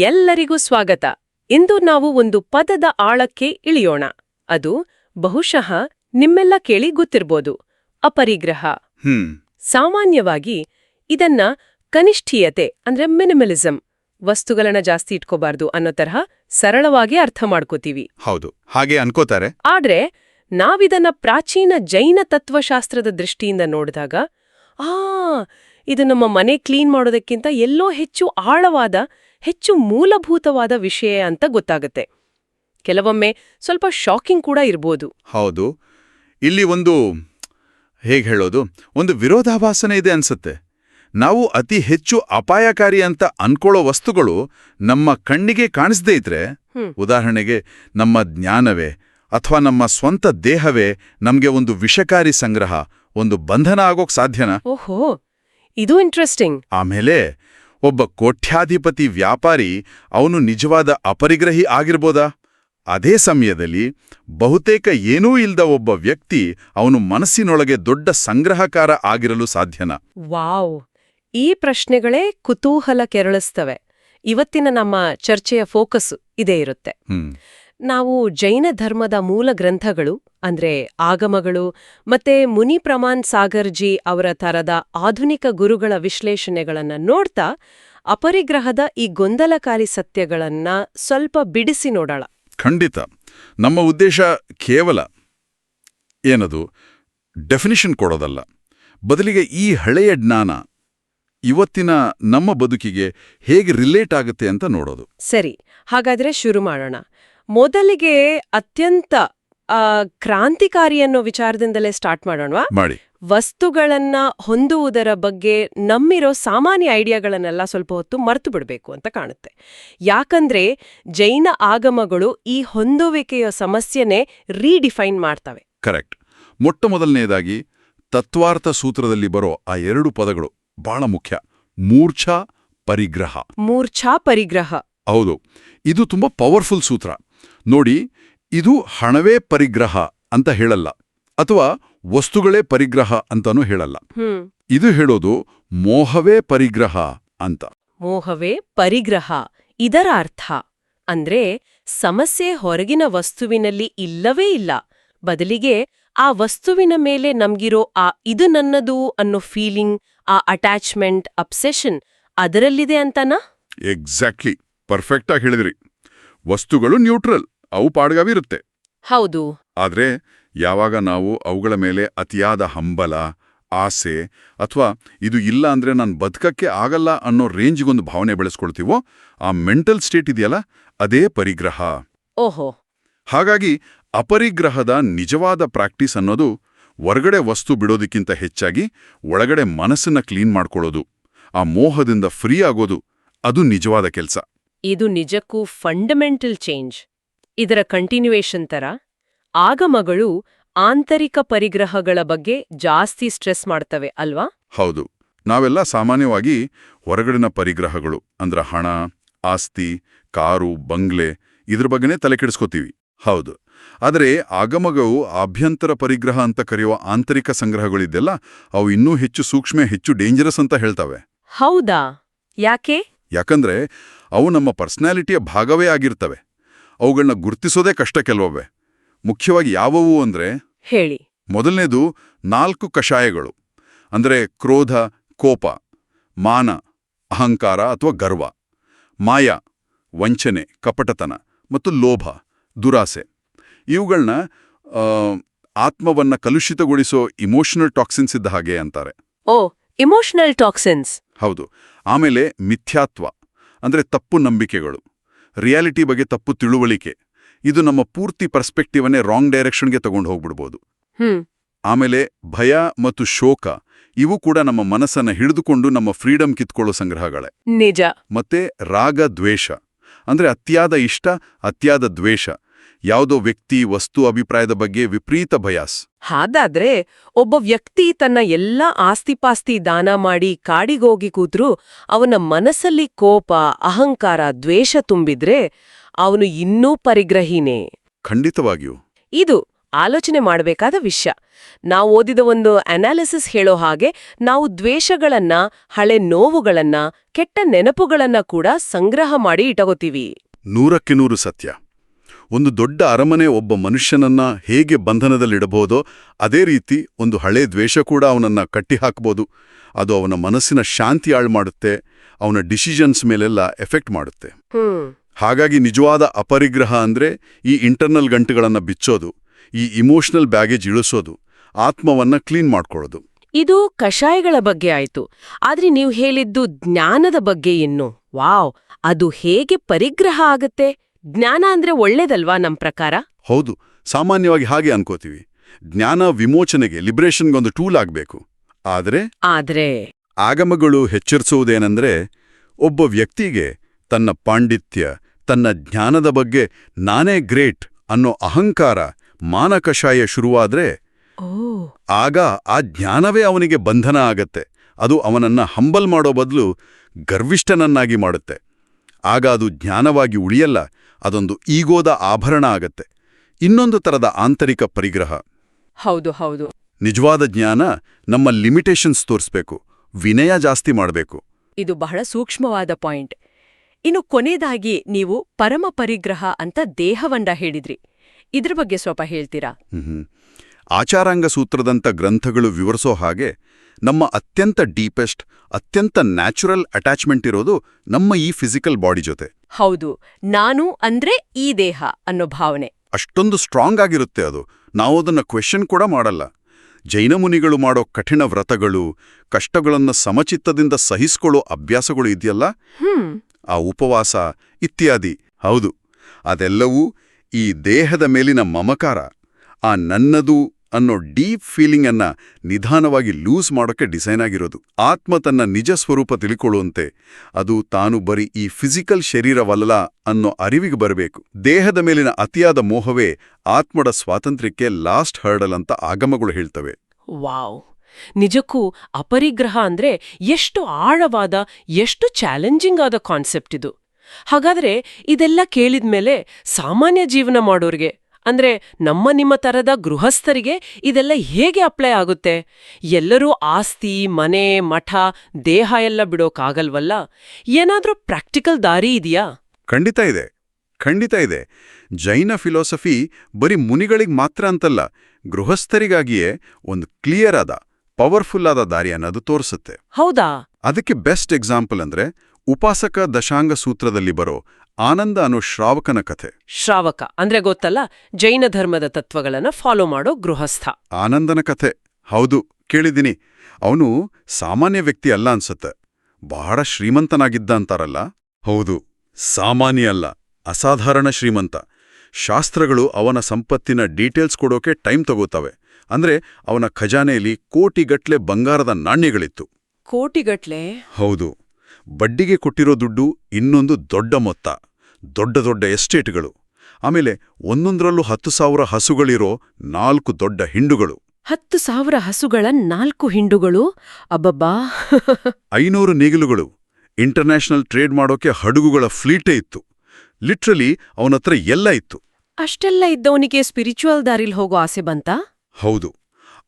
ಎಲ್ಲರಿಗೂ ಸ್ವಾಗತ. ಇಂದು ನಾವು ಒಂದು ಪದದ ಆಳಕ್ಕೆ ಇಳಿಯೋಣ. ಅದು ಬಹುಶಃ ನಿಮ್ಮೆಲ್ಲ ಕೇಳಿ ಗೊತ್ತಿರ್ಬೋದು. ಅಪರಿಗ್ರಹ. ಸಾಮಾನ್ಯವಾಗಿ ಇದನ್ನ ಕನಿಷ್ಠೀಯತೆ ಅಂದ್ರೆ ಮಿನಿಮಲಿಸಂ ವಸ್ತುಗಳನ್ನ ಜಾಸ್ತಿ ಇಟ್ಕೋಬಾರ್ದು ಅನ್ನೋ ತರಹ ಸರಳವಾಗಿ ಅರ್ಥ ಮಾಡ್ಕೋತೀವಿ. ಹೌದು. ಹಾಗೆ ಅನ್ಕೋತಾರೆ. ಆದ್ರೆ ನಾವಿದನ್ನ ಪ್ರಾಚೀನ ಜೈನ ತತ್ವಶಾಸ್ತ್ರದ ದೃಷ್ಟಿಯಿಂದ ನೋಡಿದಾಗ ಆ ಇದು ನಮ್ಮ ಮನೆ ಕ್ಲೀನ್ ಮಾಡೋದಕ್ಕಿಂತ ಎಲ್ಲೋ ಹೆಚ್ಚು ಆಳವಾದ ಹೆಚ್ಚು ಮೂಲಭೂತವಾದ ವಿಷಯ ಅಂತ ಗೊತ್ತಾಗುತ್ತೆ. ಕೆಲವೊಮ್ಮೆ ಸ್ವಲ್ಪ ಶಾಕಿಂಗ್ ಕೂಡ ಇರ್ಬೋದು. ಹೌದು. ಇಲ್ಲಿ ಒಂದು ಹೇಗೆ ಹೇಳೋದು? ಒಂದು ವಿರೋಧಾಭಾಸನೆ ಇದೆ ಅನ್ಸುತ್ತೆ. ನಾವು ಅತಿ ಹೆಚ್ಚು ಅಪಾಯಕಾರಿ ಅಂತ ಅನ್ಕೊಳ್ಳೋ ವಸ್ತುಗಳು ನಮ್ಮ ಕಣ್ಣಿಗೆ ಕಾಣಿಸದೇ ಇದ್ರೆ. ಉದಾಹರಣೆಗೆ ನಮ್ಮ ಜ್ಞಾನವೇ ಅಥವಾ ನಮ್ಮ ಸ್ವಂತ ದೇಹವೇ ನಮಗೆ ಒಂದು ವಿಷಕಾರಿ ಸಂಗ್ರಹ ಒಂದು ಬಂಧನ ಆಗೋಕ್ ಸಾಧ್ಯನಾ? ಓಹೋ ಇದು ಇಂಟ್ರೆಸ್ಟಿಂಗ್ ಆಮೇಲೆ ಒಬ್ಬ ಕೋಟ್ಯಾಧಿಪತಿ ವ್ಯಾಪಾರಿ ಅವನು ನಿಜವಾದ ಅಪರಿಗ್ರಹಿ ಆಗಿರ್ಬೋದಾ? ಅದೇ ಸಮಯದಲ್ಲಿ ಬಹುತೇಕ ಏನೂ ಇಲ್ದ ಒಬ್ಬ ವ್ಯಕ್ತಿ ಅವನು ಮನಸ್ಸಿನೊಳಗೆ ದೊಡ್ಡ ಸಂಗ್ರಹಕಾರ ಆಗಿರಲು ಸಾಧ್ಯನ? ವಾವ್! ಈ ಪ್ರಶ್ನೆಗಳೇ ಕುತೂಹಲ ಕೆರಳಿಸ್ತವೆ. ಇವತ್ತಿನ ನಮ್ಮ ಚರ್ಚೆಯ ಫೋಕಸ್ ಇದೇ ಇರುತ್ತೆ. ಹ್ಮ್. ನಾವು ಜೈನ ಧರ್ಮದ ಮೂಲ ಗ್ರಂಥಗಳು ಅಂದ್ರೆ ಆಗಮಗಳು ಮತ್ತೆ ಮುನಿ ಪ್ರಮಾನ್ ಸಾಗರ್ಜಿ ಅವರ ತರದ ಆಧುನಿಕ ಗುರುಗಳ ವಿಶ್ಲೇಷಣೆಗಳನ್ನು ನೋಡ್ತಾ ಅಪರಿಗ್ರಹದ ಈ ಗೊಂದಲಕಾರಿ ಸತ್ಯಗಳನ್ನ ಸ್ವಲ್ಪ ಬಿಡಿಸಿ ನೋಡೋಣ. ಖಂಡಿತ. ನಮ್ಮ ಉದ್ದೇಶ ಕೇವಲ ಏನದು? ಡೆಫಿನಿಷನ್ ಕೊಡೋದಲ್ಲ. ಬದಲಿಗೆ ಈ ಹಳೆಯ ಜ್ಞಾನ ಇವತ್ತಿನ ನಮ್ಮ ಬದುಕಿಗೆ ಹೇಗೆ ರಿಲೇಟ್ ಆಗುತ್ತೆ ಅಂತ ನೋಡೋದು. ಸರಿ ಹಾಗಾದ್ರೆ ಶುರು ಮಾಡೋಣ. ಮೊದಲಿಗೆ ಅತ್ಯಂತ ಕ್ರಾಂತಿಕಾರಿ ಅನ್ನೋ ವಿಚಾರದಿಂದಲೇ ಸ್ಟಾರ್ಟ್ ಮಾಡೋಣವಾ? ಮಾಡಿ. ವಸ್ತುಗಳನ್ನ ಹೊಂದುವುದರ ಬಗ್ಗೆ ನಮ್ಮಿರೋ ಸಾಮಾನ್ಯ ಐಡಿಯಾಗಳನ್ನೆಲ್ಲ ಸ್ವಲ್ಪ ಹೊತ್ತು ಮರೆತು ಬಿಡಬೇಕು ಅಂತ ಕಾಣುತ್ತೆ. ಯಾಕಂದ್ರೆ ಜೈನ ಆಗಮಗಳು ಈ ಹೊಂದುವಿಕೆಯ ಸಮಸ್ಯೆನೇ ರೀಡಿಫೈನ್ ಮಾಡ್ತವೆ. ಕರೆಕ್ಟ್. ಮೊಟ್ಟ ಮೊದಲನೆಯದಾಗಿ ತತ್ವಾರ್ಥ ಸೂತ್ರದಲ್ಲಿ ಬರೋ ಆ ಎರಡು ಪದಗಳು ಬಹಳ ಮುಖ್ಯ. ಮೂರ್ಛಾ ಪರಿಗ್ರಹ. ಮೂರ್ಛಾ ಪರಿಗ್ರಹ. ಹೌದು. ಇದು ತುಂಬಾ ಪವರ್ಫುಲ್ ಸೂತ್ರ. ನೋಡಿ ಇದು ಹಣವೇ ಪರಿಗ್ರಹ ಅಂತ ಹೇಳಲ್ಲ ಅಥವಾ ವಸ್ತುಗಳೇ ಪರಿಗ್ರಹ ಅಂತಾನೂ ಹೇಳಲ್ಲ. ಇದು ಹೇಳೋದು ಮೋಹವೇ ಪರಿಗ್ರಹ ಅಂತ. ಮೋಹವೇ ಪರಿಗ್ರಹ ಇದರ ಅರ್ಥ. ಅಂದ್ರೆ ಸಮಸ್ಯೆ ಹೊರಗಿನ ವಸ್ತುವಿನಲ್ಲಿ ಇಲ್ಲವೇ ಇಲ್ಲ ಬದಲಿಗೆ ಆ ವಸ್ತುವಿನ ಮೇಲೆ ನಮ್ಗಿರೋ ಆ ಇದು ನನ್ನದು ಅನ್ನೋ ಫೀಲಿಂಗ್ ಆ ಅಟ್ಯಾಚ್ಮೆಂಟ್ ಅಬ್ಸೆಷನ್ ಅದರಲ್ಲಿದೆ ಅಂತನಾ? ಎಕ್ಸಾಕ್ಟ್ಲಿ ಪರ್ಫೆಕ್ಟ್ ಆಗಿ ಹೇಳಿದ್ರಿ. ವಸ್ತುಗಳು ನ್ಯೂಟ್ರಲ್. ಅವು ಪಾಡ್ಗವಿರುತ್ತೆ. ಹೌದು. ಆದ್ರೆ ಯಾವಾಗ ನಾವು ಅವುಗಳ ಮೇಲೆ ಅತಿಯಾದ ಹಂಬಲ ಆಸೆ ಅಥವಾ ಇದು ಇಲ್ಲ ಅಂದ್ರೆ ನಾನು ಬದುಕಕ್ಕೆ ಆಗಲ್ಲ ಅನ್ನೋ ರೇಂಜ್ಗೊಂದು ಭಾವನೆ ಬೆಳೆಸ್ಕೊಳ್ತೀವೋ ಆ ಮೆಂಟಲ್ ಸ್ಟೇಟ್ ಇದೆಯಲ್ಲ ಅದೇ ಪರಿಗ್ರಹ. ಓಹೋ. ಹಾಗಾಗಿ ಅಪರಿಗ್ರಹದ ನಿಜವಾದ ಪ್ರಾಕ್ಟೀಸ್ ಅನ್ನೋದು ಹೊರಗಡೆ ವಸ್ತು ಬಿಡೋದಕ್ಕಿಂತ ಹೆಚ್ಚಾಗಿ ಒಳಗಡೆ ಮನಸ್ಸನ್ನ ಕ್ಲೀನ್ ಮಾಡ್ಕೊಳ್ಳೋದು ಆ ಮೋಹದಿಂದ ಫ್ರೀ ಆಗೋದು ಅದು ನಿಜವಾದ ಕೆಲಸ. ಇದು ನಿಜಕ್ಕೂ ಫಂಡಮೆಂಟಲ್ ಚೇಂಜ್. ಇದರ ಕಂಟಿನ್ಯೂಯೇಷನ್ ತರ ಆಗಮಗಳು ಆಂತರಿಕ ಪರಿಗ್ರಹಗಳ ಬಗ್ಗೆ ಜಾಸ್ತಿ ಸ್ಟ್ರೆಸ್ ಮಾಡ್ತವೆ ಅಲ್ವಾ? ಹೌದು. ನಾವೆಲ್ಲ ಸಾಮಾನ್ಯವಾಗಿ ಹೊರಗಡಿನ ಪರಿಗ್ರಹಗಳು ಅಂದ್ರ ಹಣ ಆಸ್ತಿ ಕಾರು ಬಂಗ್ಲೆ ಇದ್ರ ಬಗ್ಗೆನೇ ತಲೆ ಕೆಡಿಸ್ಕೋತೀವಿ. ಹೌದು. ಆದರೆ ಆಗಮಗವು ಆಭ್ಯಂತರ ಪರಿಗ್ರಹ ಅಂತ ಕರೆಯುವ ಆಂತರಿಕ ಸಂಗ್ರಹಗಳಿದೆಯಲ್ಲ ಅವು ಇನ್ನೂ ಹೆಚ್ಚು ಸೂಕ್ಷ್ಮ ಹೆಚ್ಚು ಡೇಂಜರಸ್ ಅಂತ ಹೇಳ್ತವೆ. ಹೌದಾ? ಯಾಕೆ? ಯಾಕಂದ್ರೆ ಅವು ನಮ್ಮ ಪರ್ಸನಾಲಿಟಿಯ ಭಾಗವೇ ಆಗಿರ್ತವೆ. ಅವುಗಳನ್ನ ಗುರ್ತಿಸೋದೇ ಕಷ್ಟ ಕೆಲವೊಮ್ಮೆ ಮುಖ್ಯವಾಗಿ ಯಾವುವು ಅಂದ್ರೆ ಹೇಳಿ. ಮೊದಲನೇದು ನಾಲ್ಕು ಕಷಾಯಗಳು. ಅಂದರೆ ಕ್ರೋಧ ಕೋಪ ಮಾನ ಅಹಂಕಾರ ಅಥವಾ ಗರ್ವ. ಮಾಯ ವಂಚನೆ ಕಪಟತನ ಮತ್ತು ಲೋಭ ದುರಾಸೆ. ಇವುಗಳನ್ನ ಆತ್ಮವನ್ನ ಕಲುಷಿತಗೊಳಿಸೋ ಇಮೋಷನಲ್ ಟಾಕ್ಸಿನ್ಸ್ ಇದ್ದ ಹಾಗೆ ಅಂತಾರೆ. ಓ ಇಮೋಷನಲ್ ಟಾಕ್ಸಿನ್ಸ್ ಹೌದು. ಆಮೇಲೆ ಮಿಥ್ಯಾತ್ವ ಅಂದ್ರೆ ತಪ್ಪು ನಂಬಿಕೆಗಳು. ರಿಯಾಲಿಟಿ ಬಗ್ಗೆ ತಪ್ಪು ತಿಳುವಳಿಕೆ. ಇದು ನಮ್ಮ ಪೂರ್ತಿ ಪರ್ಸ್ಪೆಕ್ಟಿವನ್ನೇ ರಾಂಗ್ ಡೈರೆಕ್ಷನ್ಗೆ ತಗೊಂಡು ಹೋಗ್ಬಿಡ್ಬೋದು. ಆಮೇಲೆ ಭಯ ಮತ್ತು ಶೋಕ ಇವು ಕೂಡ ನಮ್ಮ ಮನಸ್ಸನ್ನ ಹಿಡಿದುಕೊಂಡು ನಮ್ಮ ಫ್ರೀಡಂ ಕಿತ್ಕೊಳ್ಳೋ ಸಂಗ್ರಹಗಳೇ. ನಿಜ. ಮತ್ತೆ ರಾಗ ದ್ವೇಷ. ಅಂದ್ರೆ ಅತಿಯಾದ ಇಷ್ಟ ಅತಿಯಾದ ದ್ವೇಷ. ಯಾವುದೋ ವ್ಯಕ್ತಿ ವಸ್ತು ಅಭಿಪ್ರಾಯದ ಬಗ್ಗೆ ವಿಪರೀತ ಭಯಾಸ್ ಹಾಗಾದ್ರೆ ಒಬ್ಬ ವ್ಯಕ್ತಿ ತನ್ನ ಎಲ್ಲ ಆಸ್ತಿಪಾಸ್ತಿ ದಾನ ಮಾಡಿ ಕಾಡಿಗೋಗಿ ಕೂತ್ರು ಅವನ ಮನಸ್ಸಲ್ಲಿ ಕೋಪ ಅಹಂಕಾರ ದ್ವೇಷ ತುಂಬಿದ್ರೆ ಅವನು ಇನ್ನೂ ಪರಿಗ್ರಹಿನೇ. ಖಂಡಿತವಾಗಿಯೂ. ಇದು ಆಲೋಚನೆ ಮಾಡಬೇಕಾದ ವಿಷಯ. ನಾವು ಓದಿದ ಒಂದು ಅನಾಲಿಸಿಸ್ ಹೇಳೋ ಹಾಗೆ ನಾವು ದ್ವೇಷಗಳನ್ನ ಹಳೆ ನೋವುಗಳನ್ನ ಕೆಟ್ಟ ನೆನಪುಗಳನ್ನ ಕೂಡ ಸಂಗ್ರಹ ಮಾಡಿ ಇಟಗೋತೀವಿ. ನೂರಕ್ಕೆ ನೂರು ಸತ್ಯ. ಒಂದು ದೊಡ್ಡ ಅರಮನೆ ಒಬ್ಬ ಮನುಷ್ಯನನ್ನ ಹೇಗೆ ಬಂಧನದಲ್ಲಿಡಬಹುದೋ ಅದೇ ರೀತಿ ಒಂದು ಹಳೆ ದ್ವೇಷ ಕೂಡ ಅವನನ್ನ ಕಟ್ಟಿಹಾಕ್ಬೋದು. ಅದು ಅವನ ಮನಸ್ಸಿನ ಶಾಂತಿ ಆಳು ಮಾಡುತ್ತೆ ಅವನ ಡಿಸಿಷನ್ಸ್ ಮೇಲೆಲ್ಲ ಎಫೆಕ್ಟ್ ಮಾಡುತ್ತೆ. ಹಾಗಾಗಿ ನಿಜವಾದ ಅಪರಿಗ್ರಹ ಅಂದ್ರೆ ಈ ಇಂಟರ್ನಲ್ ಗಂಟುಗಳನ್ನ ಬಿಚ್ಚೋದು ಈ ಇಮೋಷನಲ್ ಬ್ಯಾಗೇಜ್ ಇಳಿಸೋದು ಆತ್ಮವನ್ನ ಕ್ಲೀನ್ ಮಾಡ್ಕೊಳ್ಳೋದು. ಇದು ಕಷಾಯಗಳ ಬಗ್ಗೆ ಆಯಿತು. ಆದ್ರೆ ನೀವು ಹೇಳಿದ್ದು ಜ್ಞಾನದ ಬಗ್ಗೆ ಇನ್ನು. ವಾವ್ ಅದು ಹೇಗೆ ಪರಿಗ್ರಹ ಆಗತ್ತೆ? ಜ್ಞಾನ ಅಂದ್ರೆ ಒಳ್ಳೇದಲ್ವಾ ನಮ್ ಪ್ರಕಾರ? ಹೌದು ಸಾಮಾನ್ಯವಾಗಿ ಹಾಗೆ ಅನ್ಕೋತೀವಿ. ಜ್ಞಾನ ವಿಮೋಚನೆಗೆ ಲಿಬರೇಷನ್ಗೊಂದು ಟೂಲ್ ಆಗ್ಬೇಕು. ಆದರೆ ಆದ್ರೆ ಆಗಮಗಳು ಹೆಚ್ಚಿರಿಸುವುದೇನೆಂದ್ರೆ ಒಬ್ಬ ವ್ಯಕ್ತಿಗೆ ತನ್ನ ಪಾಂಡಿತ್ಯ ತನ್ನ ಜ್ಞಾನದ ಬಗ್ಗೆ ನಾನೇ ಗ್ರೇಟ್ ಅನ್ನೋ ಅಹಂಕಾರ ಮಾನಕಷಾಯ ಶುರುವಾದ್ರೆ ಆಗ ಆ ಜ್ಞಾನವೇ ಅವನಿಗೆ ಬಂಧನ ಆಗತ್ತೆ. ಅದು ಅವನನ್ನ ಹಂಬಲ್ ಮಾಡೋ ಬದಲು ಗರ್ವಿಷ್ಠನನ್ನಾಗಿ ಮಾಡುತ್ತೆ. ಆಗ ಅದು ಜ್ಞಾನವಾಗಿ ಉಳಿಯಲ್ಲ ಅದೊಂದು ಈಗೋದ ಆಭರಣ ಆಗತ್ತೆ. ಇನ್ನೊಂದು ತರದ ಆಂತರಿಕ ಪರಿಗ್ರಹ. ಹೌದು ಹೌದು. ನಿಜವಾದ ಜ್ಞಾನ ನಮ್ಮ ಲಿಮಿಟೇಷನ್ಸ್ ತೋರಿಸ್ಬೇಕು ವಿನಯ ಜಾಸ್ತಿ ಮಾಡಬೇಕು. ಇದು ಬಹಳ ಸೂಕ್ಷ್ಮವಾದ ಪಾಯಿಂಟ್. ಇನ್ನು ಕೊನೆಯದಾಗಿ ನೀವು ಪರಮ ಪರಿಗ್ರಹ ಅಂತ ದೇಹವಂಡ ಹೇಳಿದ್ರಿ. ಇದ್ರ ಬಗ್ಗೆ ಸ್ವಲ್ಪ ಹೇಳ್ತೀರಾ? ಹ್ಮ್ ಆಚಾರಾಂಗ ಸೂತ್ರದಂಥ ಗ್ರಂಥಗಳು ವಿವರಿಸೋ ಹಾಗೆ ನಮ್ಮ ಅತ್ಯಂತ ಡೀಪೆಸ್ಟ್ ಅತ್ಯಂತ ನ್ಯಾಚುರಲ್ ಅಟ್ಯಾಚ್ಮೆಂಟ್ ಇರೋದು ನಮ್ಮ ಈ ಫಿಸಿಕಲ್ ಬಾಡಿ ಜೊತೆ. ಹೌದು ನಾನು ಅಂದ್ರೆ ಈ ದೇಹ ಅನ್ನೋ ಭಾವನೆ. ಅಷ್ಟೊಂದು ಸ್ಟ್ರಾಂಗ್ ಆಗಿರುತ್ತೆ ಅದು. ನಾವು ಅದನ್ನ ಕ್ವೆಶನ್ ಕೂಡ ಮಾಡಲ್ಲ. ಜೈನ ಮುನಿಗಳು ಮಾಡೋ ಕಠಿಣ ವ್ರತಗಳು ಕಷ್ಟಗಳನ್ನು ಸಮಚಿತ್ತದಿಂದ ಸಹಿಸಿಕೊಳ್ಳೋ ಅಭ್ಯಾಸಗಳು ಇದೆಯಲ್ಲ? ಹ್ಮ್. ಆ ಉಪವಾಸ ಇತ್ಯಾದಿ. ಹೌದು ಅದೆಲ್ಲವೂ ಈ ದೇಹದ ಮೇಲಿನ ಮಮಕಾರ ಆ ನನ್ನದು ಅನ್ನೋ ಡೀಪ್ ಫೀಲಿಂಗ್ ಅನ್ನ ನಿಧಾನವಾಗಿ ಲೂಸ್ ಮಾಡೋಕೆ ಡಿಸೈನ್ ಆಗಿರೋದು. ಆತ್ಮ ತನ್ನ ನಿಜ ಸ್ವರೂಪ ತಿಳ್ಕೊಳ್ಳುವಂತೆ ಅದು ತಾನು ಬರೀ ಈ ಫಿಸಿಕಲ್ ಶರೀರವಲ್ಲ ಅನ್ನೋ ಅರಿವಿಗೆ ಬರಬೇಕು. ದೇಹದ ಮೇಲಿನ ಅತಿಯಾದ ಮೋಹವೇ ಆತ್ಮದ ಸ್ವಾತಂತ್ರ್ಯಕ್ಕೆ ಲಾಸ್ಟ್ ಹರ್ಡಲ್ ಅಂತ ಆಗಮಗಳು ಹೇಳ್ತವೆ. ವಾವ್. ನಿಜಕ್ಕೂ ಅಪರಿಗ್ರಹ ಅಂದ್ರೆ ಎಷ್ಟು ಆಳವಾದ, ಎಷ್ಟು ಚಾಲೆಂಜಿಂಗ್ ಆದ ಕಾನ್ಸೆಪ್ಟ್ ಇದು. ಹಾಗಾದ್ರೆ ಇದೆಲ್ಲ ಕೇಳಿದ್ಮೇಲೆ ಸಾಮಾನ್ಯ ಜೀವನ ಮಾಡೋರ್ಗೆ ಅಂದ್ರೆ ನಮ್ಮ ನಿಮ್ಮ ತರದ ಗೃಹಸ್ಥರಿಗೆ ಇದೆಲ್ಲ ಹೇಗೆ ಅಪ್ಲೈ ಆಗುತ್ತೆ? ಎಲ್ಲರೂ ಆಸ್ತಿ ಮನೆ ಮಠ ದೇಹ ಎಲ್ಲ ಬಿಡೋಕಾಗಲ್ವಲ್ಲ? ಏನಾದರೂ ಪ್ರಾಕ್ಟಿಕಲ್ ದಾರಿ ಇದೆಯಾ? ಖಂಡಿತ ಇದೆ. ಖಂಡಿತ ಇದೆ. ಜೈನ ಫಿಲಾಸಫಿ ಬರೀ ಮುನಿಗಳಿಗೆ ಮಾತ್ರ ಅಂತಲ್ಲ ಗೃಹಸ್ಥರಿಗಾಗಿಯೇ ಒಂದು ಕ್ಲಿಯರ್ ಆದ ಪವರ್ಫುಲ್ ಆದ ದಾರಿ ಅನ್ನೋದು ತೋರಿಸುತ್ತೆ. ಹೌದಾ? ಅದಕ್ಕೆ ಬೆಸ್ಟ್ ಎಕ್ಸಾಂಪಲ್ ಅಂದ್ರೆ ಉಪಾಸಕ ದಶಾಂಗ ಸೂತ್ರದಲ್ಲಿ ಬರೋ ಆನಂದ ಅನ್ನೋ ಶ್ರಾವಕನ ಕಥೆ. ಶ್ರಾವಕ ಅಂದ್ರೆ ಗೊತ್ತಲ್ಲ ಜೈನ ಧರ್ಮದ ತತ್ವಗಳನ್ನ ಫಾಲೋ ಮಾಡೋ ಗೃಹಸ್ಥ. ಆನಂದನ ಕಥೆ ಹೌದು ಕೇಳಿದ್ದೀನಿ. ಅವನು ಸಾಮಾನ್ಯ ವ್ಯಕ್ತಿ ಅಲ್ಲ ಅನ್ಸುತ್ತೆ. ಬಹಳ ಶ್ರೀಮಂತನಾಗಿದ್ದ ಅಂತಾರಲ್ಲ ಹೌದು ಸಾಮಾನ್ಯ ಅಲ್ಲ ಅಸಾಧಾರಣ ಶ್ರೀಮಂತ. ಶಾಸ್ತ್ರಗಳು ಅವನ ಸಂಪತ್ತಿನ ಡೀಟೇಲ್ಸ್ ಕೊಡೋಕೆ ಟೈಮ್ ತಗೋತವೆ. ಅಂದ್ರೆ ಅವನ ಖಜಾನೆಯಲ್ಲಿ ಕೋಟಿಗಟ್ಲೆ ಬಂಗಾರದ ನಾಣ್ಯಗಳಿತ್ತು. ಕೋಟಿಗಟ್ಲೆ? ಹೌದು. ಬಡ್ಡಿಗೆ ಕೊಟ್ಟಿರೋ ದುಡ್ಡು ಇನ್ನೊಂದು ದೊಡ್ಡ ಮೊತ್ತ ದೊಡ್ಡ ದೊಡ್ಡ ಎಸ್ಟೇಟ್ಗಳು. ಆಮೇಲೆ ಒಂದೊಂದರಲ್ಲೂ ಹತ್ತು ಸಾವಿರ ಹಸುಗಳಿರೋ ನಾಲ್ಕು ದೊಡ್ಡ ಹಿಂಡುಗಳು. ಹತ್ತು ಸಾವಿರ ಹಸುಗಳ ನಾಲ್ಕು ಹಿಂಡುಗಳು? ಅಬ್ಬಬ್ಬಾ. ಐನೂರು ನೇಗಿಲುಗಳು. ಇಂಟರ್ನ್ಯಾಷನಲ್ ಟ್ರೇಡ್ ಮಾಡೋಕೆ ಹಡಗುಗಳ ಫ್ಲೀಟೇ ಇತ್ತು. ಲಿಟ್ರಲಿ ಅವನತ್ರ ಎಲ್ಲ ಇತ್ತು. ಅಷ್ಟೆಲ್ಲ ಇದ್ದವನಿಗೆ ಸ್ಪಿರಿಚುವಲ್ ದಾರಿಲ್ ಹೋಗೋ ಆಸೆ ಬಂತ? ಹೌದು.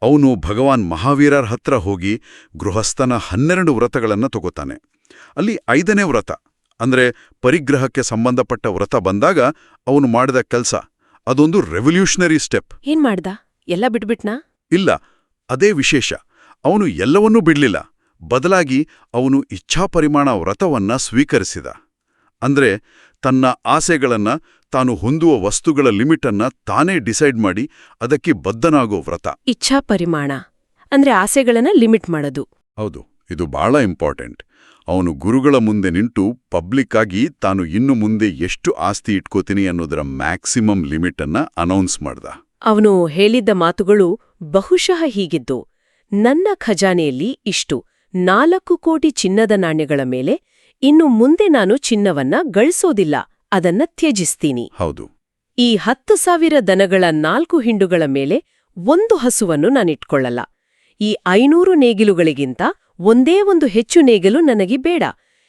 ಅವನು ಭಗವಾನ್ ಮಹಾವೀರರ ಹತ್ರ ಹೋಗಿ ಗೃಹಸ್ಥನ ಹನ್ನೆರಡು ವ್ರತಗಳನ್ನ ತಗೋತಾನೆ. ಅಲ್ಲಿ ಐದನೇ ವ್ರತ ಅಂದ್ರೆ ಪರಿಗ್ರಹಕ್ಕೆ ಸಂಬಂಧಪಟ್ಟ ವ್ರತ ಬಂದಾಗ ಅವನು ಮಾಡಿದ ಕೆಲಸ. ಅದೊಂದು ರೆವಲ್ಯೂಷನರಿ ಸ್ಟೆಪ್ ಏನ್ ಮಾಡ್ದ? ಎಲ್ಲ ಬಿಟ್ಬಿಟ್ನಾ? ಇಲ್ಲ ಅದೇ ವಿಶೇಷ. ಅವನು ಎಲ್ಲವನ್ನೂ ಬಿಡ್ಲಿಲ್ಲ. ಬದಲಾಗಿ ಅವನು ಇಚ್ಛಾಪರಿಮಾಣ ವ್ರತವನ್ನ ಸ್ವೀಕರಿಸಿದ. ಅಂದ್ರೆ ತನ್ನ ಆಸೆಗಳನ್ನ ತಾನು ಹೊಂದುವ ವಸ್ತುಗಳ ಲಿಮಿಟನ್ನ ತಾನೇ ಡಿಸೈಡ್ ಮಾಡಿ ಅದಕ್ಕೆ ಬದ್ಧನಾಗೋ ವ್ರತ. ಇಚ್ಛಾ ಪರಿಮಾಣ ಅಂದ್ರೆ ಆಸೆಗಳನ್ನ ಲಿಮಿಟ್ ಮಾಡೋದು. ಹೌದು. ಇದು ಬಹಳ ಇಂಪಾರ್ಟೆಂಟ್. ಅವನು ಗುರುಗಳ ಮುಂದೆ ನಿಂತು ಪಬ್ಲಿಕ್ ಆಗಿ ತಾನು ಇನ್ನು ಮುಂದೆ ಎಷ್ಟು ಆಸ್ತಿ ಇಟ್ಕೋತೀನಿ ಅನ್ನೋದರ ಮ್ಯಾಕ್ಸಿಮಮ್ ಲಿಮಿಟ್ ಅನ್ನ ಅನೌನ್ಸ್ ಮಾಡ್ದ. ಅವನು ಹೇಳಿದ್ದ ಮಾತುಗಳು ಬಹುಶಃ ಹೀಗಿದ್ದು ನನ್ನ ಖಜಾನೆಯಲ್ಲಿ ಇಷ್ಟು ನಾಲ್ಕು ಕೋಟಿ ಚಿನ್ನದ ನಾಣ್ಯಗಳ ಮೇಲೆ ಇನ್ನು ಮುಂದೆ ನಾನು ಚಿನ್ನವನ್ನ ಗಳಿಸೋದಿಲ್ಲ ಅದನ್ನ ತ್ಯಜಿಸ್ತೀನಿ. ಹೌದು. ಈ ಹತ್ತು ಸಾವಿರ ದನಗಳ ನಾಲ್ಕು ಹಿಂಡುಗಳ ಮೇಲೆ ಒಂದು ಹಸುವನ್ನು ನಾನಿಟ್ಕೊಳ್ಳಲ್ಲ. ಈ ಐನೂರು ನೇಗಿಲುಗಳಿಗಿಂತ ಒಂದೇ ಒಂದು ಹೆಚ್ಚು ನೇಗಲು ನನಗೆ ಬೇಡ.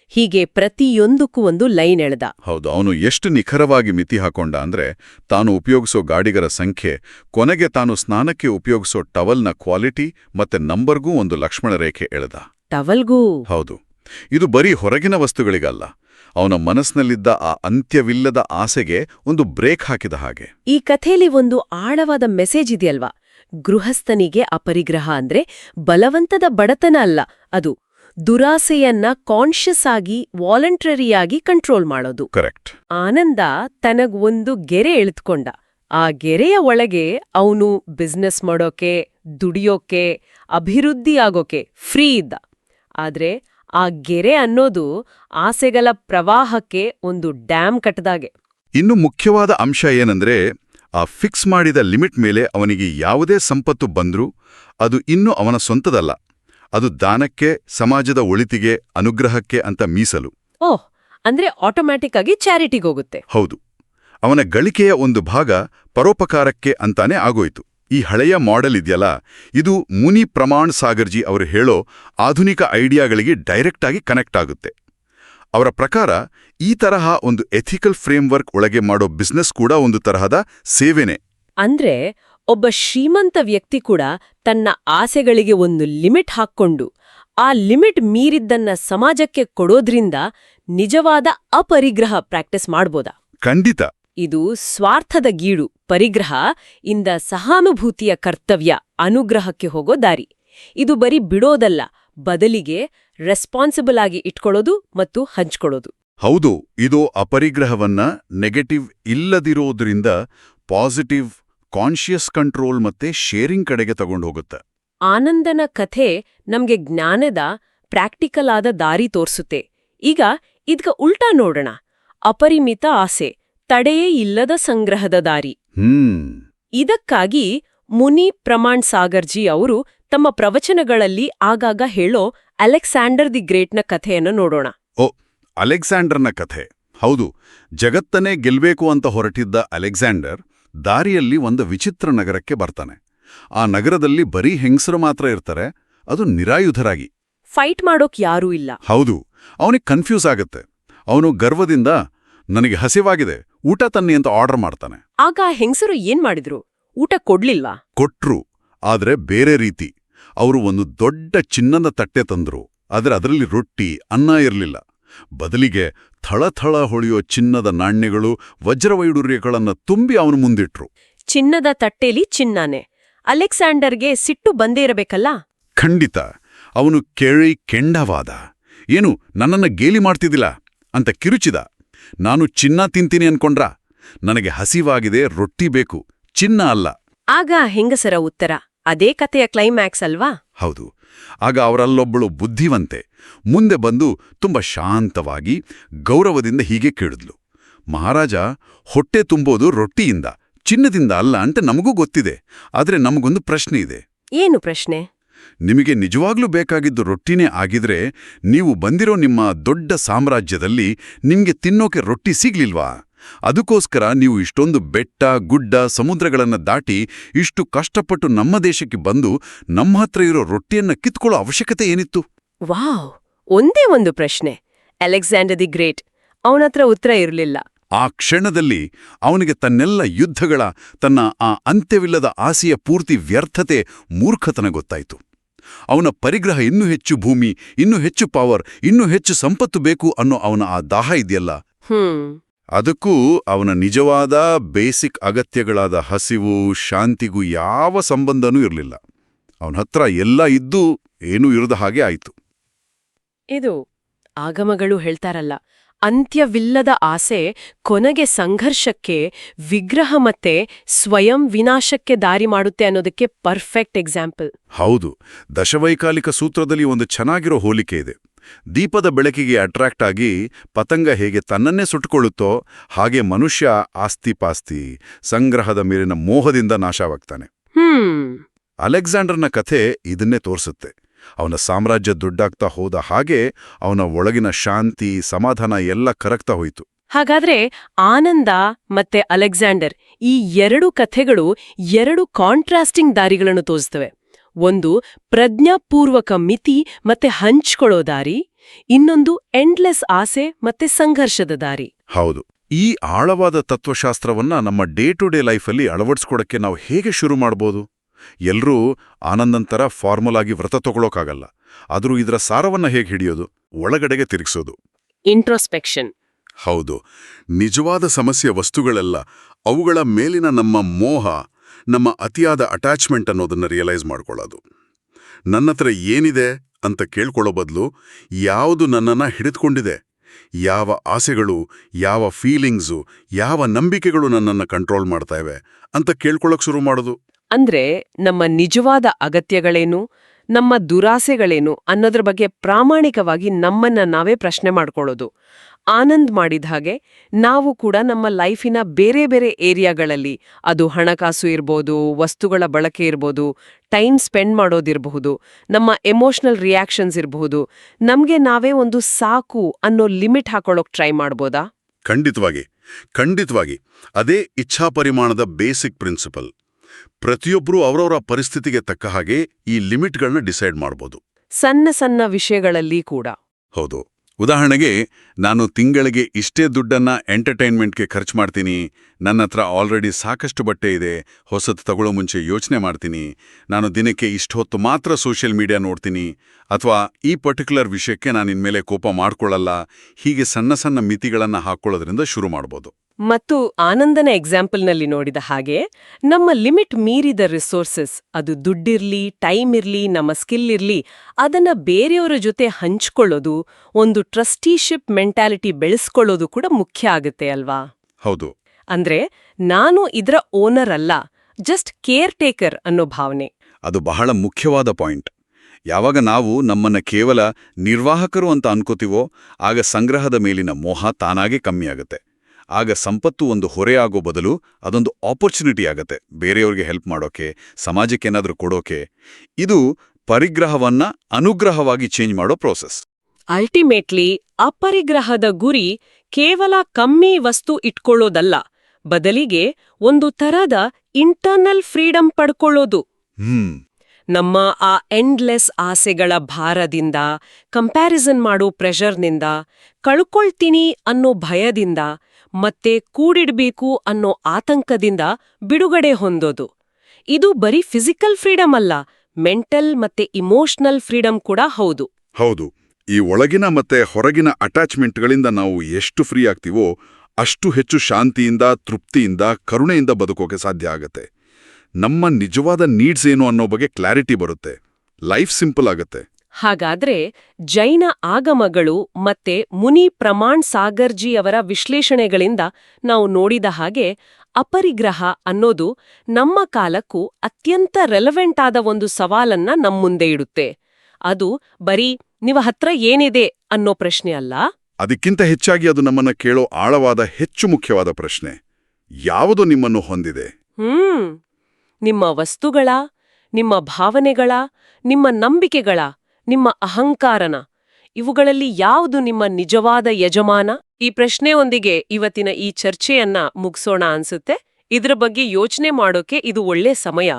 ಹೀಗೆ ಪ್ರತಿಯೊಂದಕ್ಕೂ ಒಂದು ಲೈನ್ ಎಳೆದ. ಹೌದು ಅವನು ಎಷ್ಟು ನಿಖರವಾಗಿ ಮಿತಿ ಹಾಕೊಂಡ ಅಂದ್ರೆ ತಾನು ಉಪಯೋಗಿಸೋ ಗಾಡಿಗರ ಸಂಖ್ಯೆ ಕೊನೆಗೆ ತಾನು ಸ್ನಾನಕ್ಕೆ ಉಪಯೋಗಿಸೋ ಟವಲ್ನ ಕ್ವಾಲಿಟಿ ಮತ್ತೆ ನಂಬರ್ಗೂ ಒಂದು ಲಕ್ಷ್ಮಣ ರೇಖೆ ಎಳೆದ. ಟವಲ್ಗೂ? ಹೌದು. ಇದು ಬರೀ ಹೊರಗಿನ ವಸ್ತುಗಳಿಗಲ್ಲ. ಅವನ ಮನಸ್ಸಿನಲ್ಲಿದ್ದ ಆ ಅಂತ್ಯವಿಲ್ಲದ ಆಸೆಗೆ ಒಂದು ಬ್ರೇಕ್ ಹಾಕಿದ ಹಾಗೆ. ಈ ಕಥೆಯಲ್ಲಿ ಒಂದು ಆಳವಾದ ಮೆಸೇಜ್ ಇದೆಯಲ್ವಾ? ಗೃಹಸ್ಥನಿಗೆ ಅಪರಿಗ್ರಹ ಅಂದ್ರೆ ಬಲವಂತದ ಬಡತನ ಅಲ್ಲ ಅದು ದುರಾಸೆಯನ್ನ ಕಾನ್ಷಿಯಸ್ ಆಗಿ ವಾಲಂಟರಿಯಾಗಿ ಕಂಟ್ರೋಲ್ ಮಾಡೋದು. ಕರೆಕ್ಟ್ ಆನಂದ ತನಗ್ ಒಂದು ಗೆರೆ ಎಳೆದುಕೊಂಡ. ಆ ಗೆರೆಯ ಒಳಗೆ ಅವನು ಬಿಸ್ನೆಸ್ ಮಾಡೋಕೆ ದುಡಿಯೋಕೆ ಅಭಿವೃದ್ಧಿ ಆಗೋಕೆ ಫ್ರೀ ಇದ್ದ. ಆದ್ರೆ ಆ ಗೆರೆ ಅನ್ನೋದು ಆಸೆಗಳ ಪ್ರವಾಹಕ್ಕೆ ಒಂದು ಡ್ಯಾಮ್ ಕಟ್ಟದಾಗೆ ಇನ್ನು ಮುಖ್ಯವಾದ ಅಂಶ ಏನಂದ್ರೆ ಆ ಫಿಕ್ಸ್ ಮಾಡಿದ ಲಿಮಿಟ್ ಮೇಲೆ ಅವನಿಗೆ ಯಾವುದೇ ಸಂಪತ್ತು ಬಂದರೂ ಅದು ಇನ್ನೂ ಅವನ ಸ್ವಂತದಲ್ಲ. ಅದು ದಾನಕ್ಕೆ ಸಮಾಜದ ಒಳಿತಿಗೆ ಅನುಗ್ರಹಕ್ಕೆ ಅಂತ ಮೀಸಲು. ಓಹ್ ಅಂದ್ರೆ ಆಟೋಮ್ಯಾಟಿಕ್ ಆಗಿ ಚಾರಿಟಿಗೆ ಹೋಗುತ್ತೆ. ಹೌದು. ಅವನ ಗಳಿಕೆಯ ಒಂದು ಭಾಗ ಪರೋಪಕಾರಕ್ಕೆ ಅಂತಾನೆ ಆಗೋಯ್ತು. ಈ ಹಳೆಯ ಮಾಡೆಲ್ ಇದೆಯಲ್ಲ ಇದು ಮುನಿ ಪ್ರಮಾಣ್ ಸಾಗರ್ಜಿ ಅವರು ಹೇಳೋ ಆಧುನಿಕ ಐಡಿಯಾಗಳಿಗೆ ಡೈರೆಕ್ಟ್ ಆಗಿ ಕನೆಕ್ಟ್ ಆಗುತ್ತೆ. ಅವರ ಪ್ರಕಾರ ಈ ತರಹ ಒಂದು ಎಥಿಕಲ್ ಫ್ರೇಮ್ವರ್ಕ್ ಒಳಗೆ ಮಾಡೋ ಬಿಸ್ನೆಸ್ ಕೂಡ ಒಂದು ತರಹದ ಸೇವೆನೆ. ಅಂದ್ರೆ ಒಬ್ಬ ಶ್ರೀಮಂತ ವ್ಯಕ್ತಿ ಕೂಡ ತನ್ನ ಆಸೆಗಳಿಗೆ ಒಂದು ಲಿಮಿಟ್ ಹಾಕ್ಕೊಂಡು ಆ ಲಿಮಿಟ್ ಮೀರಿದ್ದನ್ನ ಸಮಾಜಕ್ಕೆ ಕೊಡೋದ್ರಿಂದ ನಿಜವಾದ ಅಪರಿಗ್ರಹ ಪ್ರಾಕ್ಟೀಸ್ ಮಾಡ್ಬೋದಾ? ಖಂಡಿತ. ಇದು ಸ್ವಾರ್ಥದ ಗೀಡು ಪರಿಗ್ರಹ ಇಂದ ಸಹಾನುಭೂತಿಯ ಕರ್ತವ್ಯ ಅನುಗ್ರಹಕ್ಕೆ ಹೋಗೋ ದಾರಿ. ಇದು ಬರೀ ಬಿಡೋದಲ್ಲ ಬದಲಿಗೆ ರೆಸ್ಪಾನ್ಸಿಬಲ್ ಆಗಿ ಇಟ್ಕೊಳ್ಳೋದು ಮತ್ತು ಹಂಚ್ಕೊಳ್ಳೋದು. ಹೌದು ಇದು ಅಪರಿಗ್ರಹವನ್ನ ನೆಗೆಟಿವ್ ಇಲ್ಲದಿರೋದ್ರಿಂದ ಪಾಸಿಟಿವ್ ಕಾನ್ಷಿಯಸ್ ಕಂಟ್ರೋಲ್ ಮತ್ತೆ ಶೇರಿಂಗ್ ಕಡೆಗೆ ತಗೊಂಡು ಹೋಗುತ್ತೆ ಆನಂದನ ಕಥೆ ನಮ್ಗೆ ಜ್ಞಾನದ ಪ್ರಾಕ್ಟಿಕಲ್ ಆದ ದಾರಿ ತೋರಿಸುತ್ತೆ. ಈಗ ಇದ್ಕ ಉಲ್ಟಾ ನೋಡೋಣ. ಅಪರಿಮಿತ ಆಸೆ ತಡೆಯೇ ಇಲ್ಲದ ಸಂಗ್ರಹದ ದಾರಿ. ಹ್ಮ್. ಇದಕ್ಕಾಗಿ ಮುನಿ ಪ್ರಮಾಣ್ ಸಾಗರ್ಜಿ ಅವರು ತಮ್ಮ ಪ್ರವಚನಗಳಲ್ಲಿ ಆಗಾಗ ಹೇಳೋ ಅಲೆಕ್ಸಾಂಡರ್ ದಿ ಗ್ರೇಟ್ನ ಕಥೆಯನ್ನು ನೋಡೋಣ. ಓ ಅಲೆಕ್ಸಾಂಡರ್ನ ಕಥೆ. ಹೌದು ಜಗತ್ತನ್ನೇ ಗೆಲ್ಬೇಕು ಅಂತ ಹೊರಟಿದ್ದ ಅಲೆಕ್ಸಾಂಡರ್ ದಾರಿಯಲ್ಲಿ ಒಂದು ವಿಚಿತ್ರ ನಗರಕ್ಕೆ ಬರ್ತಾನೆ. ಆ ನಗರದಲ್ಲಿ ಬರೀ ಹೆಂಗಸರು ಮಾತ್ರ ಇರ್ತಾರೆ ಅದು ನಿರಾಯುಧರಾಗಿ. ಫೈಟ್ ಮಾಡೋಕ್ ಯಾರೂ ಇಲ್ಲ. ಹೌದು ಅವನಿಗೆ ಕನ್ಫ್ಯೂಸ್ ಆಗತ್ತೆ. ಅವನು ಗರ್ವದಿಂದ ನನಗೆ ಹಸಿವಾಗಿದೆ ಊಟ ತನ್ನಿ ಅಂತ ಆರ್ಡರ್ ಮಾಡ್ತಾನೆ. ಆಗ ಹೆಂಗಸರು ಏನ್ ಮಾಡಿದ್ರು? ಊಟ ಕೊಡ್ಲಿಲ್ಲ ಕೊಟ್ರು ಆದ್ರೆ ಬೇರೆ ರೀತಿ. ಅವರು ಒಂದು ದೊಡ್ಡ ಚಿನ್ನದ ತಟ್ಟೆ ತಂದರು. ಆದರೆ ಅದರಲ್ಲಿ ರೊಟ್ಟಿ ಅನ್ನ ಇರಲಿಲ್ಲ. ಬದಲಿಗೆ ಥಳಥಳ ಹೊಳೆಯೋ ಚಿನ್ನದ ನಾಣ್ಯಗಳು ವಜ್ರವೈಡೂರ್ಯಗಳನ್ನು ತುಂಬಿ ಅವನು ಮುಂದಿಟ್ರು. ಚಿನ್ನದ ತಟ್ಟೆಲಿ ಚಿನ್ನಾನೆ. ಅಲೆಕ್ಸಾಂಡರ್ಗೆ ಸಿಟ್ಟು ಬಂದೇ ಇರಬೇಕಲ್ಲ? ಖಂಡಿತ. ಅವನು ಕೇಳಿ ಕೆಂಡವಾದ. ಏನು ನನ್ನನ್ನ ಗೇಲಿ ಮಾಡ್ತಿದ್ದಿಲ್ಲ? ಅಂತ ಕಿರುಚಿದ. ನಾನು ಚಿನ್ನ ತಿಂತೀನಿ ಅನ್ಕೊಂಡ್ರ? ನನಗೆ ಹಸಿವಾಗಿದೆ ರೊಟ್ಟಿ ಬೇಕು. ಚಿನ್ನ ಅಲ್ಲ. ಆಗ ಹೆಂಗಸರ ಉತ್ತರ? ಅದೇ ಕಥೆಯ ಕ್ಲೈಮ್ಯಾಕ್ಸ್ ಅಲ್ವಾ? ಹೌದು. ಆಗ ಅವರಲ್ಲೊಬ್ಬಳು ಬುದ್ಧಿವಂತೆ ಮುಂದೆ ಬಂದು ತುಂಬ ಶಾಂತವಾಗಿ ಗೌರವದಿಂದ ಹೀಗೆ ಕೇಳಿದ್ಲು. ಮಹಾರಾಜ ಹೊಟ್ಟೆ ತುಂಬೋದು ರೊಟ್ಟಿಯಿಂದ ಚಿನ್ನದಿಂದ ಅಲ್ಲ ಅಂತ ನಮಗೂ ಗೊತ್ತಿದೆ. ಆದರೆ ನಮಗೊಂದು ಪ್ರಶ್ನೆ ಇದೆ. ಏನು ಪ್ರಶ್ನೆ? ನಿಮಗೆ ನಿಜವಾಗ್ಲೂ ಬೇಕಾಗಿದ್ದು ರೊಟ್ಟಿನೇ ಆಗಿದ್ರೆ ನೀವು ಬಂದಿರೋ ನಿಮ್ಮ ದೊಡ್ಡ ಸಾಮ್ರಾಜ್ಯದಲ್ಲಿ ನಿಮಗೆ ತಿನ್ನೋಕೆ ರೊಟ್ಟಿ ಸಿಗ್ಲಿಲ್ವಾ? ಅದಕ್ಕೋಸ್ಕರ ನೀವು ಇಷ್ಟೊಂದು ಬೆಟ್ಟ ಗುಡ್ಡ ಸಮುದ್ರಗಳನ್ನು ದಾಟಿ ಇಷ್ಟು ಕಷ್ಟಪಟ್ಟು ನಮ್ಮ ದೇಶಕ್ಕೆ ಬಂದು ನಮ್ಮ ಹತ್ರ ಇರೋ ರೊಟ್ಟಿಯನ್ನ ಕಿತ್ಕೊಳ್ಳೋ ಅವಶ್ಯಕತೆ ಏನಿತ್ತು? ವಾವ್! ಒಂದೇ ಒಂದು ಪ್ರಶ್ನೆ. Alexander the Great. ಅವನತ್ರ ಉತ್ತರ ಇರಲಿಲ್ಲ. ಆ ಕ್ಷಣದಲ್ಲಿ ಅವನಿಗೆ ತನ್ನೆಲ್ಲ ಯುದ್ಧಗಳ ತನ್ನ ಆ ಅಂತ್ಯವಿಲ್ಲದ ಆಸೆಯ ಪೂರ್ತಿ ವ್ಯರ್ಥತೆ ಮೂರ್ಖತನ ಗೊತ್ತಾಯಿತು. ಅವನ ಪರಿಗ್ರಹ ಇನ್ನೂ ಹೆಚ್ಚು ಭೂಮಿ ಇನ್ನೂ ಹೆಚ್ಚು ಪವರ್ ಇನ್ನೂ ಹೆಚ್ಚು ಸಂಪತ್ತು ಬೇಕು ಅನ್ನೋ ಅವನ ಆ ದಾಹ ಇದೆಯಲ್ಲ? ಹ್ಮ್. ಅದಕ್ಕೂ ಅವನ ನಿಜವಾದ ಬೇಸಿಕ್ ಅಗತ್ಯಗಳಾದ ಹಸಿವು ಶಾಂತಿಗೂ ಯಾವ ಸಂಬಂಧನೂ ಇರಲಿಲ್ಲ. ಅವನ ಹತ್ರ ಎಲ್ಲ ಇದ್ದು ಏನೂ ಇರದ ಹಾಗೆ ಆಯಿತು. ಇದು ಆಗಮಗಳು ಹೇಳ್ತಾರಲ್ಲ ಅಂತ್ಯವಿಲ್ಲದ ಆಸೆ ಕೊನೆಗೆ ಸಂಘರ್ಷಕ್ಕೆ ವಿಗ್ರಹ ಮತ್ತೆ ಸ್ವಯಂ ವಿನಾಶಕ್ಕೆ ದಾರಿ ಮಾಡುತ್ತೆ ಅನ್ನೋದಕ್ಕೆ ಪರ್ಫೆಕ್ಟ್ ಎಕ್ಸಾಂಪಲ್ ಹೌದು ದಶವೈಕಾಲಿಕ ಸೂತ್ರದಲ್ಲಿ ಒಂದು ಚೆನ್ನಾಗಿರೋ ಹೋಲಿಕೆ ಇದೆ. ದೀಪದ ಬೆಳಕಿಗೆ ಅಟ್ರಾಕ್ಟ್ ಆಗಿ ಪತಂಗ ಹೇಗೆ ತನ್ನನ್ನೇ ಸುಟ್ಟುಕೊಳ್ಳುತ್ತೋ ಹಾಗೆ ಮನುಷ್ಯ ಆಸ್ತಿಪಾಸ್ತಿ ಸಂಗ್ರಹದ ಮೇಲಿನ ಮೋಹದಿಂದ ನಾಶವಾಗ್ತಾನೆ. ಹ್ಮ್. ಅಲೆಕ್ಸಾಂಡರ್ನ ಕಥೆ ಇದನ್ನೇ ತೋರಿಸುತ್ತೆ. ಅವನ ಸಾಮ್ರಾಜ್ಯ ದುಡ್ಡಾಗ್ತಾ ಹೋದ ಹಾಗೆ ಅವನ ಒಳಗಿನ ಶಾಂತಿ ಸಮಾಧಾನ ಎಲ್ಲ ಕರಗ್ತಾ ಹೋಯಿತು. ಹಾಗಾದ್ರೆ ಆನಂದ ಮತ್ತೆ ಅಲೆಕ್ಸಾಂಡರ್ ಈ ಎರಡು ಕಥೆಗಳು ಎರಡು ಕಾಂಟ್ರಾಸ್ಟಿಂಗ್ ದಾರಿಗಳನ್ನು ತೋರಿಸ್ತವೆ. ಒಂದು ಪ್ರಜ್ಞಾಪೂರ್ವಕ ಮಿತಿ ಮತ್ತೆ ಹಂಚ್ಕೊಳ್ಳೋ ದಾರಿ ಇನ್ನೊಂದು ಎಂಡ್ಲೆಸ್ ಆಸೆ ಮತ್ತೆ ಸಂಘರ್ಷದ ದಾರಿ. ಹೌದು. ಈ ಆಳವಾದ ತತ್ವಶಾಸ್ತ್ರವನ್ನ ನಮ್ಮ ಡೇ ಟು ಡೇ ಲೈಫಲ್ಲಿ ಅಳವಡಿಸ್ಕೊಡಕ್ಕೆ ನಾವು ಹೇಗೆ ಶುರು ಮಾಡಬಹುದು ಎಲ್ಲರೂ ಆನಂದಂತರ ಫಾರ್ಮುಲಾಗಿ ಆಗಿ ವ್ರತ ತಗೊಳೋಕಾಗಲ್ಲ. ಆದರೂ ಇದರ ಸಾರವನ್ನ ಹೇಗೆ ಹಿಡಿಯೋದು? ಒಳಗಡೆಗೆ ತಿರುಗಿಸೋದು. ಇಂಟ್ರೋಸ್ಪೆಕ್ಷನ್ ಹೌದು. ನಿಜವಾದ ಸಮಸ್ಯೆ ವಸ್ತುಗಳೆಲ್ಲ ಅವುಗಳ ಮೇಲಿನ ನಮ್ಮ ಮೋಹ ನಮ್ಮ ಅತಿಯಾದ ಅಟ್ಯಾಚ್ಮೆಂಟ್ ಅನ್ನೋದನ್ನ ರಿಯಲೈಸ್ ಮಾಡ್ಕೊಳ್ಳೋದು. ನನ್ನತ್ರ ಏನಿದೆ ಅಂತ ಕೇಳ್ಕೊಳ್ಳೋ ಬದಲು ಯಾವುದು ನನ್ನನ್ನ ಹಿಡಿದುಕೊಂಡಿದೆ? ಯಾವ ಆಸೆಗಳು, ಯಾವ ಫೀಲಿಂಗ್ಸು ಯಾವ ನಂಬಿಕೆಗಳು ನನ್ನನ್ನು ಕಂಟ್ರೋಲ್ ಮಾಡ್ತಾ ಇವೆ ಅಂತ ಕೇಳ್ಕೊಳ್ಳೋಕೆ ಶುರು ಮಾಡೋದು. ಅಂದ್ರೆ ನಮ್ಮ ನಿಜವಾದ ಅಗತ್ಯಗಳೇನು, ನಮ್ಮ ದುರಾಸೆಗಳೇನು ಅನ್ನೋದ್ರ ಬಗ್ಗೆ ಪ್ರಾಮಾಣಿಕವಾಗಿ ನಮ್ಮನ್ನ ನಾವೇ ಪ್ರಶ್ನೆ ಮಾಡ್ಕೊಳ್ಳೋದು. ಆನಂದ್ ಮಾಡಿದ ಹಾಗೆ ನಾವು ಕೂಡ ನಮ್ಮ ಲೈಫಿನ ಬೇರೆ ಬೇರೆ ಏರಿಯಾಗಳಲ್ಲಿ ಅದು ಹಣಕಾಸು ಇರ್ಬೋದು ವಸ್ತುಗಳ ಬಳಕೆ ಇರ್ಬೋದು ಟೈಮ್ ಸ್ಪೆಂಡ್ ಮಾಡೋದಿರಬಹುದು ನಮ್ಮ ಎಮೋಷನಲ್ ರಿಯಾಕ್ಷನ್ಸ್ ಇರಬಹುದು. ನಮಗೆ ನಾವೇ ಒಂದು ಸಾಕು ಅನ್ನೋ ಲಿಮಿಟ್ ಹಾಕೊಳ್ಳೋಕೆ ಟ್ರೈ ಮಾಡ್ಬೋದಾ? ಖಂಡಿತವಾಗಿ. ಖಂಡಿತವಾಗಿ. ಅದೇ ಇಚ್ಛಾ ಪರಿಮಾಣದ ಬೇಸಿಕ್ ಪ್ರಿನ್ಸಿಪಲ್. ಪ್ರತಿಯೊಬ್ಬರೂ ಅವರವರ ಪರಿಸ್ಥಿತಿಗೆ ತಕ್ಕ ಹಾಗೆ ಈ ಲಿಮಿಟ್ಗಳನ್ನ ಡಿಸೈಡ್ ಮಾಡ್ಬೋದು. ಸಣ್ಣ ಸಣ್ಣ ವಿಷಯಗಳಲ್ಲಿ ಕೂಡ. ಹೌದು. ಉದಾಹರಣೆಗೆ, ನಾನು ತಿಂಗಳಿಗೆ ಇಷ್ಟೇ ದುಡ್ಡನ್ನ ಎಂಟರ್ಟೈನ್ಮೆಂಟ್ಗೆ ಖರ್ಚು ಮಾಡ್ತೀನಿ, ನನ್ನ ಹತ್ರ ಆಲ್ರೆಡಿ ಸಾಕಷ್ಟು ಬಟ್ಟೆ ಇದೆ ಹೊಸದು ತಗೊಳ್ಳೋ ಮುಂಚೆ ಯೋಚನೆ ಮಾಡ್ತೀನಿ, ನಾನು ದಿನಕ್ಕೆ ಇಷ್ಟು ಹೊತ್ತು ಮಾತ್ರ ಸೋಷಿಯಲ್ ಮೀಡಿಯಾ ನೋಡ್ತೀನಿ, ಅಥವಾ ಈ ಪರ್ಟಿಕ್ಯುಲರ್ ವಿಷಯಕ್ಕೆ ನಾನು ಇನ್ಮೇಲೆ ಕೋಪ ಮಾಡ್ಕೊಳ್ಳಲ್ಲ, ಹೀಗೆ ಸಣ್ಣ ಸಣ್ಣ ಮಿತಿಗಳನ್ನು ಹಾಕ್ಕೊಳ್ಳೋದ್ರಿಂದ ಶುರು ಮಾಡ್ಬೋದು. ಮತ್ತು ಆನಂದನ ಎಕ್ಸಾಂಪಲ್ನಲ್ಲಿ ನೋಡಿದ ಹಾಗೆ ನಮ್ಮ ಲಿಮಿಟ್ ಮೀರಿದ ರಿಸೋರ್ಸಸ್ ಅದು ದುಡ್ಡಿರ್ಲಿ ಟೈಮ್ ಇರ್ಲಿ ನಮ್ಮ ಸ್ಕಿಲ್ ಇರ್ಲಿ ಅದನ್ನ ಬೇರೆಯವರ ಜೊತೆ ಹಂಚ್ಕೊಳ್ಳೋದು ಒಂದು ಟ್ರಸ್ಟಿಶಿಪ್ ಮೆಂಟಾಲಿಟಿ ಬೆಳೆಸ್ಕೊಳ್ಳೋದು ಕೂಡ ಮುಖ್ಯ ಆಗುತ್ತೆ ಅಲ್ವಾ? ಹೌದು. ಅಂದ್ರೆ ನಾನು ಇದರ ಓನರ್ ಅಲ್ಲ ಜಸ್ಟ್ ಕೇರ್ ಟೇಕರ್ ಅನ್ನೋ ಭಾವನೆ. ಅದು ಬಹಳ ಮುಖ್ಯವಾದ ಪಾಯಿಂಟ್ ಯಾವಾಗ ನಾವು ನಮ್ಮನ್ನ ಕೇವಲ ನಿರ್ವಾಹಕರು ಅಂತ ಅನ್ಕೋತೀವೋ ಆಗ ಸಂಗ್ರಹದ ಮೇಲಿನ ಮೋಹ ತಾನಾಗೆ ಕಮ್ಮಿಯಾಗುತ್ತೆ ಆಗ ಸಂಪತ್ತು ಒಂದು ಹೊರೆಯಾಗೋ ಬದಲು ಅದೊಂದು ಆಪರ್ಚುನಿಟಿ ಆಗತ್ತೆ. ಬೇರೆಯವ್ರಿಗೆ ಹೆಲ್ಪ್ ಮಾಡೋಕೆ ಸಮಾಜಕ್ಕೇನಾದ್ರೂ ಕೊಡೋಕೆ ಇದು ಪರಿಗ್ರಹವನ್ನ ಅನುಗ್ರಹವಾಗಿ ಚೇಂಜ್ ಮಾಡೋ ಪ್ರೋಸೆಸ್ ಅಲ್ಟಿಮೇಟ್ಲಿ ಅಪರಿಗ್ರಹದ ಗುರಿ ಕೇವಲ ಕಮ್ಮಿ ವಸ್ತು ಇಟ್ಕೊಳ್ಳೋದಲ್ಲ ಬದಲಿಗೆ ಒಂದು ತರದ ಇಂಟರ್ನಲ್ ಫ್ರೀಡಂ ಪಡ್ಕೊಳ್ಳೋದು. ಹ್ಮ್. ನಮ್ಮ ಆ ಎಂಡ್ಲೆಸ್ ಆಸೆಗಳ ಭಾರದಿಂದ ಕಂಪ್ಯಾರಿಸನ್ ಮಾಡೋ ಪ್ರೆಷರ್ನಿಂದ ಕಳ್ಕೊಳ್ತೀನಿ ಅನ್ನೋ ಭಯದಿಂದ, ಮತ್ತೆ ಕೂಡಿಡ್ಬೇಕು ಅನ್ನೋ ಆತಂಕದಿಂದ ಬಿಡುಗಡೆ ಹೊಂದೋದು. ಇದು ಬರೀ ಫಿಸಿಕಲ್ ಫ್ರೀಡಮ್ ಅಲ್ಲ ಮೆಂಟಲ್ ಮತ್ತೆ ಇಮೋಷನಲ್ ಫ್ರೀಡಮ್ ಕೂಡ ಹೌದು. ಹೌದು. ಈ ಒಳಗಿನ ಮತ್ತೆ ಹೊರಗಿನ ಅಟ್ಯಾಚ್ಮೆಂಟ್ಗಳಿಂದ ನಾವು ಎಷ್ಟು ಫ್ರೀ ಆಗ್ತೀವೋ, ಅಷ್ಟು ಹೆಚ್ಚು ಶಾಂತಿಯಿಂದ, ತೃಪ್ತಿಯಿಂದ, ಕರುಣೆಯಿಂದ ಬದುಕೋಕೆ ಸಾಧ್ಯ ಆಗತ್ತೆ. ನಮ್ಮ ನಿಜವಾದ ನೀಡ್ಸ್ ಏನು ಅನ್ನೋ ಬಗ್ಗೆ ಕ್ಲಾರಿಟಿ ಬರುತ್ತೆ. ಲೈಫ್ ಸಿಂಪಲ್ ಆಗುತ್ತೆ. ಹಾಗಾದ್ರೆ ಜೈನ ಆಗಮಗಳು ಮತ್ತೆ ಮುನಿ ಪ್ರಮಾಣ್ ಸಾಗರ್ಜಿ ಅವರ ವಿಶ್ಲೇಷಣೆಗಳಿಂದ ನಾವು ನೋಡಿದ ಹಾಗೆ ಅಪರಿಗ್ರಹ ಅನ್ನೋದು ನಮ್ಮ ಕಾಲಕ್ಕೂ ಅತ್ಯಂತ ರೆಲೆವೆಂಟ್ ಆದ ಒಂದು ಸವಾಲನ್ನ ನಮ್ಮುಂದೆ ಇಡುತ್ತೆ. ಅದು ಬರೀ ನಿವ ಹತ್ರ ಏನಿದೆ ಅನ್ನೋ ಪ್ರಶ್ನೆ ಅಲ್ಲ? ಅದಕ್ಕಿಂತ ಹೆಚ್ಚಾಗಿ ಅದು ನಮ್ಮನ್ನ ಕೇಳೋ ಆಳವಾದ ಹೆಚ್ಚು ಮುಖ್ಯವಾದ ಪ್ರಶ್ನೆ. ಯಾವುದು ನಿಮ್ಮನ್ನು ಹೊಂದಿದೆ? ಹ್ಮ್. ನಿಮ್ಮ ವಸ್ತುಗಳ, ನಿಮ್ಮ ಭಾವನೆಗಳ, ನಿಮ್ಮ ನಂಬಿಕೆಗಳ, ನಿಮ್ಮ ಅಹಂಕಾರನ, ಇವುಗಳಲ್ಲಿ ಯಾವುದು ನಿಮ್ಮ ನಿಜವಾದ ಯಜಮಾನ? ಈ ಪ್ರಶ್ನೆಯೊಂದಿಗೆ ಇವತ್ತಿನ ಈ ಚರ್ಚೆಯನ್ನ ಮುಗಿಸೋಣ ಅನ್ಸುತ್ತೆ. ಇದ್ರ ಬಗ್ಗೆ ಯೋಚನೆ ಮಾಡೋಕೆ ಇದು ಒಳ್ಳೆ ಸಮಯ.